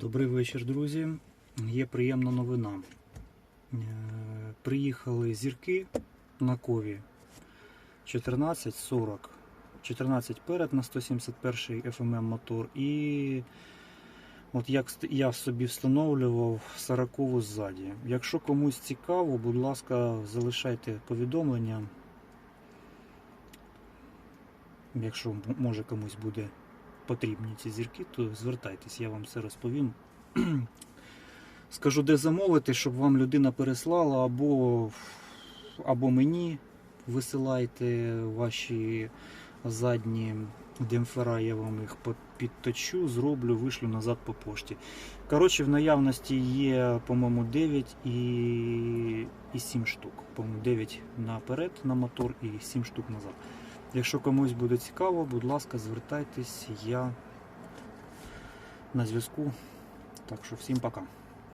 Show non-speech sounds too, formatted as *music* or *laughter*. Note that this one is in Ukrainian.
Добрий вечір, друзі. Є приємна новина. Е, Приїхали зірки на кові 1440. 14 перед на 171 FMM мотор. І от як я собі встановлював 40 ззаді. Якщо комусь цікаво, будь ласка, залишайте повідомлення. Якщо може комусь буде потрібні ці зірки, то звертайтесь, я вам все розповім. *clears throat* Скажу, де замовити, щоб вам людина переслала, або, або мені висилайте ваші задні демпфера, я вам їх підточу, зроблю, вишлю назад по пошті. Коротше, в наявності є, по-моєму, 9 і, і 7 штук. По-моєму, 9 наперед на мотор і 7 штук назад. Якщо комусь буде цікаво, будь ласка, звертайтесь, я на зв'язку. Так що всім пока.